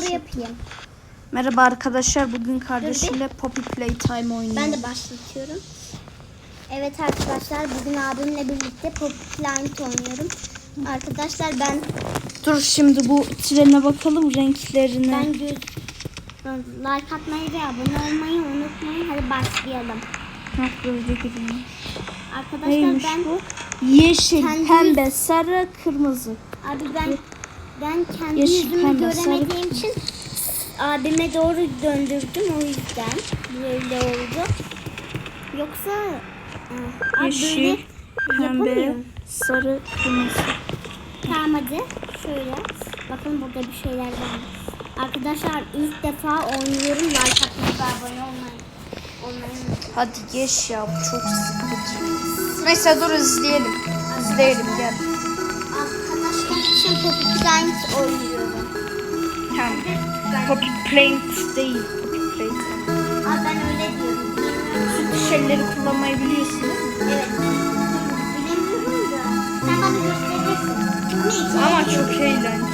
arkadaşlar. yapayım. Merhaba arkadaşlar. Bugün kardeşimle Poppy Playtime oynuyoruz. Ben de başlatıyorum. Evet arkadaşlar bugün abimle birlikte Pop Planet oynuyorum. Arkadaşlar ben Dur şimdi bu trene bakalım renklerine. ben göz like atmayı ve abone olmayı unutmayın. Hadi başlayalım. Arkadaşlar Neymiş ben bu? Yeşil, pembe, sarı, kırmızı. abi ben ben kendi yüzümü göremediğim için abime doğru döndürdüm o yüzden böyle oldu. Yoksa abi Yeşil, pembe, sarı, kırmızı. Tamam hadi şöyle. Bakın burada bir şeyler var. Arkadaşlar ilk defa oynuyorum. Like atmayı abone olmayı. Hadi geç ya bu çok sıkıcı. Neyse dur izleyelim. İzleyelim gel. İçin Poppy Planet oynuyorum. Tamam. Poppy Plant değil. Poppy Plant. Aa, ben öyle diyorum. Süt şeyleri kullanmayı biliyorsun değil mi? Evet. Bilemiyorum da. Sen bana gösterirsin. Ama çok eğlenceli.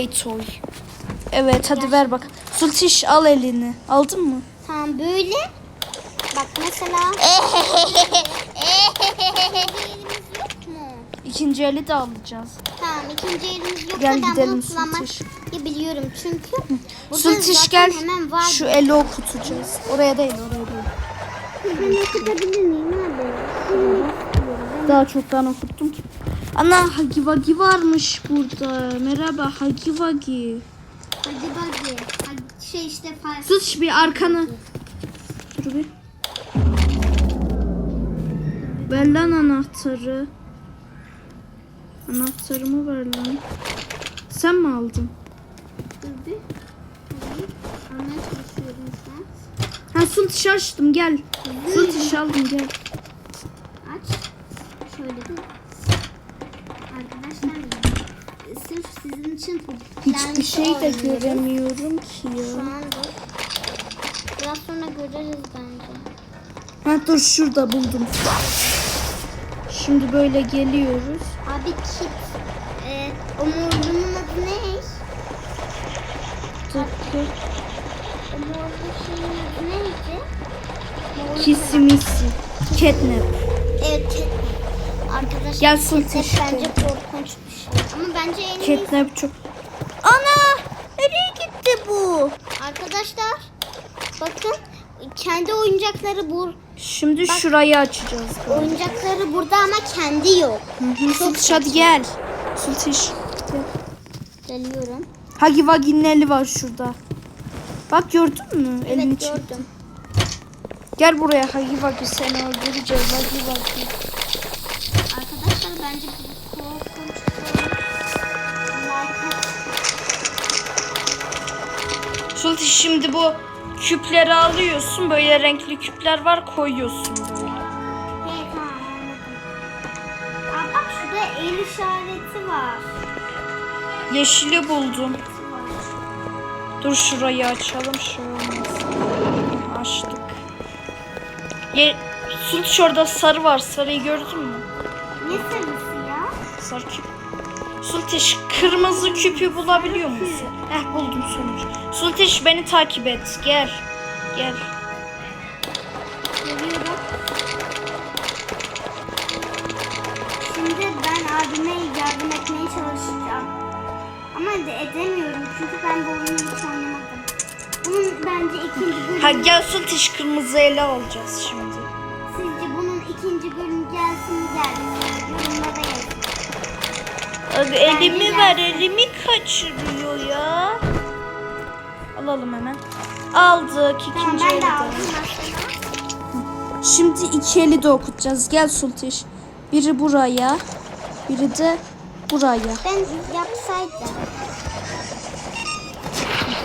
Play toy. Evet hadi ver bak. Sultiş al elini. Aldın mı? Tamam böyle. Bak mesela. elimiz yok mu? İkinci eli de alacağız. Tamam ikinci elimiz yoksa Gel ben gidelim bunu Sultiş. biliyorum çünkü. burada Sultiş zaten gel. Hemen var. Şu eli okutacağız. Oraya değil oraya değil. Ben okutabilir miyim abi? Daha çoktan okuttum. Ana Hagi Vagi varmış burada. Merhaba Hagi Vagi. Hadi. Hadi şey işte far. Tut bir arkanı. Dur bir. Ver lan anahtarı. Anahtarımı ver lan. Sen mi aldın? Dur bir. Anlamaya çalışıyorum sen. Ha sultiş açtım gel. Sultiş aldım gel. Aç. Şöyle bir. Arkadaşlar sırf sizin için Hiçbir şey de göremiyorum ki Şu ya. an dur. Biraz sonra göreriz bence. Ha dur şurada buldum. Şimdi böyle geliyoruz. Abi kit. Ee, o morlunun adı ne? Dur, O morlu şeyin adı neydi? Morlu- Kisimisi. Catnap. Evet kit. Arkadaşlar Gel kit Sultiş, bence korkunç bir şey. Ama bence en. Catnap çok... Ana! Nereye gitti bu? Arkadaşlar bakın kendi oyuncakları bu Şimdi şurayı açacağız. oyuncakları burada ama kendi yok. Hı hı. Sultiş hadi gel. Sultiş. Gel. Geliyorum. Hagi Vagi'nin eli var şurada. Bak gördün mü? Elini Evet çekti. gördüm. Gel buraya Hagi Vagi seni öldüreceğiz Hagi Vagi. Bence bu korkunç. Sultiş şimdi bu küpleri alıyorsun. Böyle renkli küpler var koyuyorsun böyle. Hey tamam anladım. Aa, bak şurada el işareti var. Yeşili buldum. Dur şurayı açalım. Olmasın. Açtık. Ye Sultiş orada sarı var. Sarıyı gördün mü? Ne sarısı küp. Sultiş kırmızı küpü bulabiliyor musun? Heh buldum sonuç. Sultiş beni takip et. Gel. Gel. Geliyorum. Şimdi ben abime yardım etmeye çalışacağım. Ama de edemiyorum çünkü ben bu oyunu hiç oynamadım. Bunun bence ikinci bölümü... Ha gel Sultiş kırmızı ele alacağız şimdi. Sizce bunun ikinci bölümü gelsin mi gelmesin? Abi elimi ver elimi kaçırıyor ya. Alalım hemen. Aldık Tamam ikinci ben eli de aldım. Şimdi iki eli de okutacağız. Gel Sultiş. Biri buraya. Biri de buraya. Ben yapsaydım.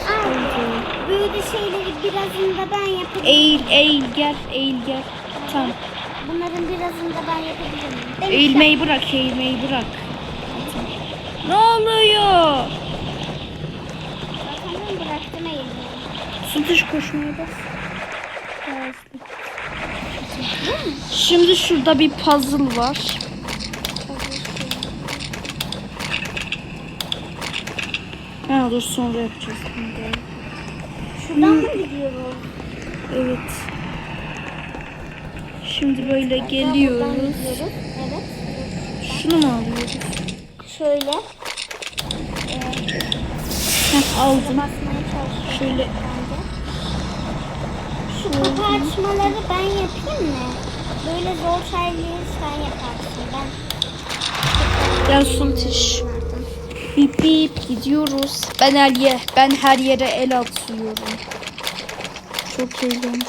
Aa, böyle şeyleri birazını da ben yapabilirim. Eğil eğil gel eğil gel. Tamam. Bunların birazını da ben yapabilirim. Eğilmeyi bırak eğilmeyi bırak. Ne oluyor? Bakalım bıraktım elini. Su koşmaya bas. Şimdi şurada bir puzzle var. Ha dur sonra yapacağız. Şuradan hmm. mı gidiyoruz? Evet. Şimdi böyle geliyoruz. Evet. Şunu mu alıyoruz? Şöyle. Heh, aldım. Şöyle. Şu kapı açmaları ben yapayım mı? Böyle zor şeyleri sen yaparsın. Ben gel Sultiş. Bip bip gidiyoruz. Ben her yer, ben her yere el atıyorum. Çok eğlenceli.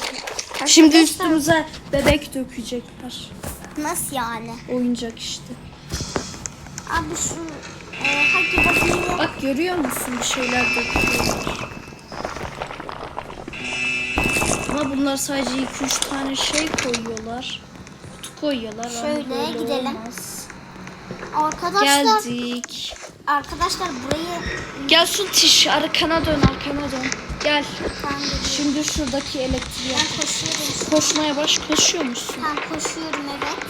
Şimdi üstümüze bebek dökecekler. Nasıl yani? Oyuncak işte. Abi şu e, hadi bakayım. Bak görüyor musun bir şeyler döküyorlar. Ama bunlar sadece 2-3 tane şey koyuyorlar. Kutu koyuyorlar. Şöyle gidelim. olmaz. Arkadaşlar Geldik. arkadaşlar burayı Gel Sultiş arkana dön arkana dön. Gel. de Şimdi şuradaki elektriği ben koşuyorum. Koşmaya baş koşuyor musun? Ben koşuyorum evet.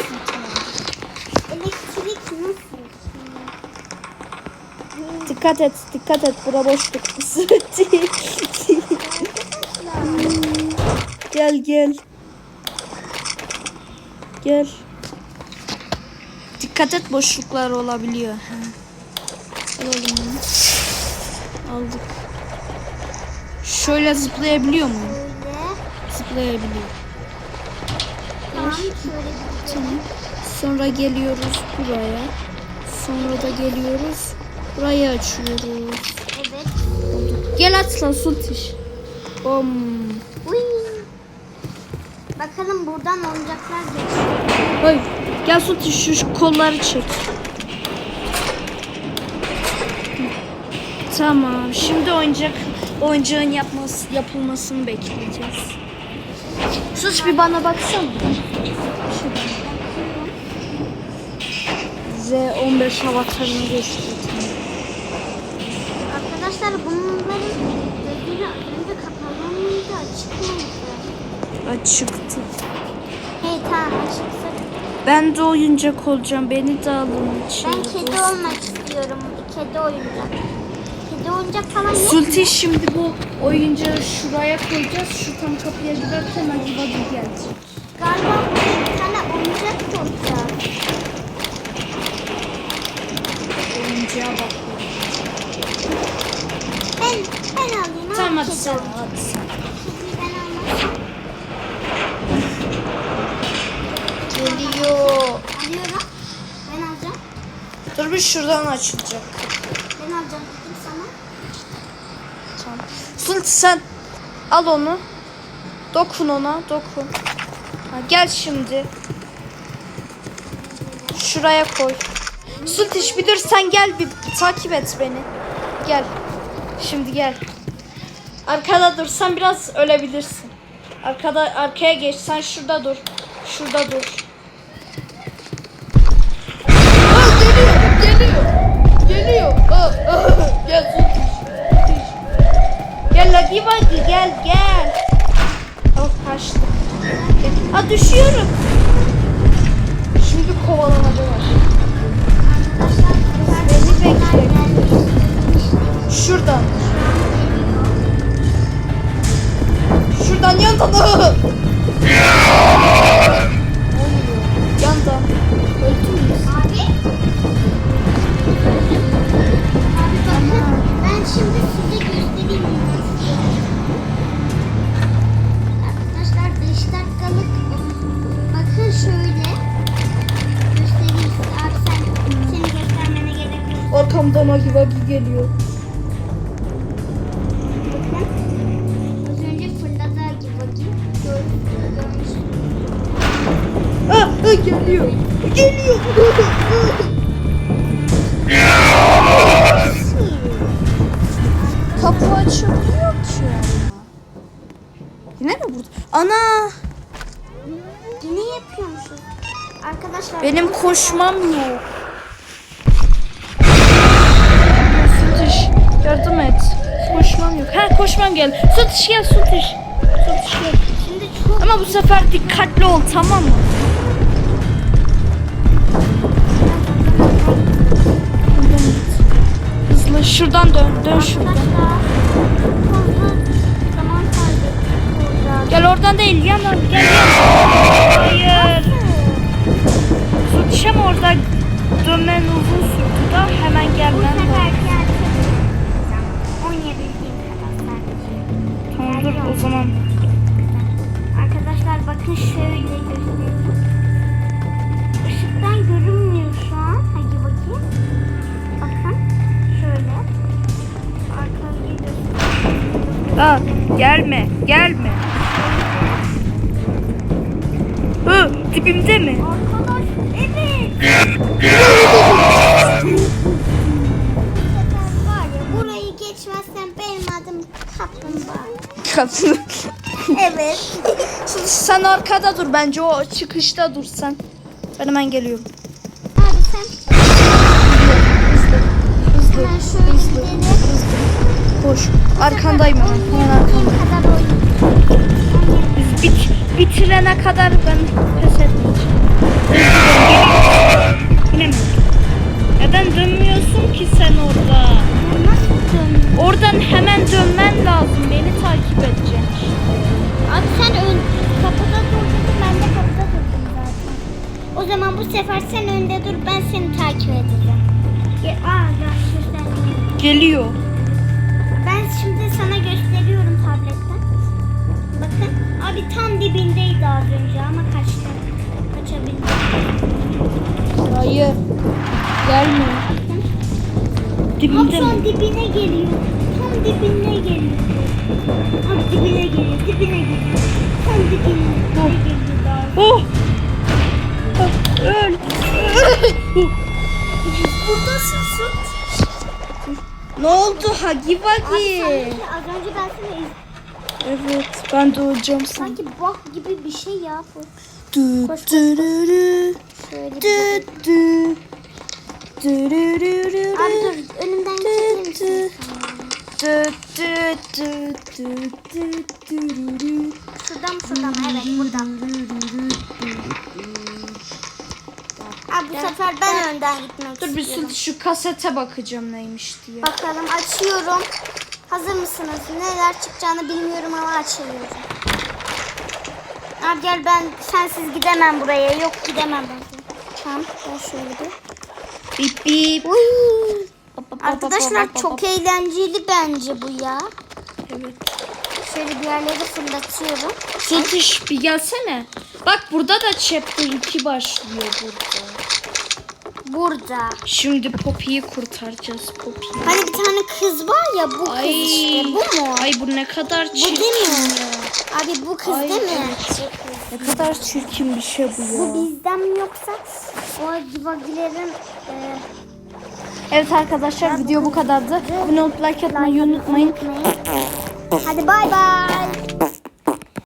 Dikkat et, dikkat et. Bura boşluk. gel gel. Gel. Dikkat et boşluklar olabiliyor. Alalım bunu. Aldık. Şöyle zıplayabiliyor muyum? Zıplayabiliyor. Tamam şöyle bir Tamam. Sonra geliyoruz buraya. Sonra da geliyoruz. Burayı açıyoruz. Evet. Gel atla Sultiş. Bom. Uy. Bakalım buradan oyuncaklar geçiyor. Hayır. Gel Sultiş şu, şu kolları çek. Tamam. Şimdi oyuncak oyuncağın yapması yapılmasını bekleyeceğiz. Sus bir bana baksana. Z15 avatarını göstereyim. Açıktı. Hey tamam. Ben de oyuncak olacağım. Beni de alın içeri. Ben kedi olmak istiyorum. Kedi oyuncak. Kedi oyuncak falan yok. Sulti şimdi bu oyuncağı şuraya koyacağız. Şu tam kapıya giderken acaba bir gelecek. Galiba burada bir tane oyuncak olacak. Oyuncağa bak. Ben, ben alayım. Tamam ama hadi sen hadi sen. Kediyi ben Geliyor. Alıyorum. Ben alacağım. Dur bir şuradan açılacak. Ben alacağım dedim sana. Tamam. Sulti sen al onu. Dokun ona. Dokun. Ha, gel şimdi. Şuraya koy. Sultiş bir dur sen gel bir takip et beni. Gel. Şimdi gel. Arkada dur. Sen biraz ölebilirsin. Arkada arkaya geç. Sen şurada dur. Şurada dur. Geliyor. Geliyor. Aa, aa. Gel. Sultiş. Gel Lucky Buggy gel gel. Oh kaçtı. Aa düşüyorum. Şimdi kovalamaca var. Beni bekle. Şuradan. Şuradan yandan. Ne Arkamdan Lucky Buggy geliyor. Az önce bakayım. Gör- Görmüşsünüz. Ah, ah, geliyor. Geliyor. Kapı açılmıyor ki. Yine mi burada? Ana! Yine yapıyormuşuz. Arkadaşlar Benim koşmam yok. Sultiş yardım et. Koşmam yok. Ha koşmam gel. Sultiş gel Sultiş. Sultiş gel. Şimdi çok Ama bu sefer dikkatli ol tamam mı? Hızlı şuradan dön. Dön şuradan. Gel oradan değil yana gel gel. Hayır. Sultiş ama orada dönmen uzun sürdü da hemen gelmen lazım. Dur o zaman. Arkadaşlar bakın şöyle göstereyim. Işıktan görünmüyor şu an. Hadi bakayım. Bakın şöyle. Arkayı göstereyim. Aa, gelme gelme. Hı, dibimde mi? Arkadaş evet. Burayı geçmezsen benim adım kaplumbağa. Kadın. Evet. Sen arkada dur bence o çıkışta dur sen. Ben hemen geliyorum. Abi sen hemen şöyle gidelim. Koş. Arkandayım hemen. Hemen arkandayım. Kadar. Biz bit, bitirene kadar ben pes etmeyeceğim. Yine mi? Neden dönmüyorsun ki zaman bu sefer sen önde dur ben seni takip edeceğim. Aa. Geliyor. Ben şimdi sana gösteriyorum tabletten. Bakın abi tam dibindeydi az önce ama kaçtı. Kaçabildi. Hayır. Gelmiyor. Tam Dibimde son dibine geliyor. Tam dibine geliyor. Abi dibine geliyor, dibine geliyor. Tam dibine Oh. geliyor daha. Oh! Öl. Buradasın Sut. ne oldu Hagi Vagi? az önce ben seni iz- Evet ben de hocam sen. sanki bak gibi bir şey ya bu. Du, Koş, koş, dürürü, Şöyle bir dü, dü, dürürürürü, Abi dur önümden çekilir misin? dü, dü, dü, dü, dü, dürürü. Şuradan mı şuradan mı? Evet buradan. Abi bu sefer ben önden gitmek Dur bir istiyorum. şu, kasete bakacağım neymiş diye. Bakalım açıyorum. Hazır mısınız? Neler çıkacağını bilmiyorum ama açıyorum. Abi gel ben sensiz gidemem buraya. Yok gidemem ben. Tamam ben şöyle bir. Bip bip. Uy. Arkadaşlar çok eğlenceli bence bu ya. Evet. Şöyle bir yerleri fırlatıyorum. Sultiş bir gelsene. Bak burada da chapter 2 başlıyor burada. Burada. Şimdi Poppy'yi kurtaracağız Poppy'yi. Hani bir tane kız var ya bu kız Ay, işte. Bu mu? ay bu ne kadar çirkin değil mi? ya. Abi bu kız Ay, değil mi? evet. Ne kadar çirkin bir şey bu ya. Bu bizden mi yoksa o givagilerin e, Evet arkadaşlar video bu kadardı. Abone olup like atmayı unutmayın. Hadi bay bay.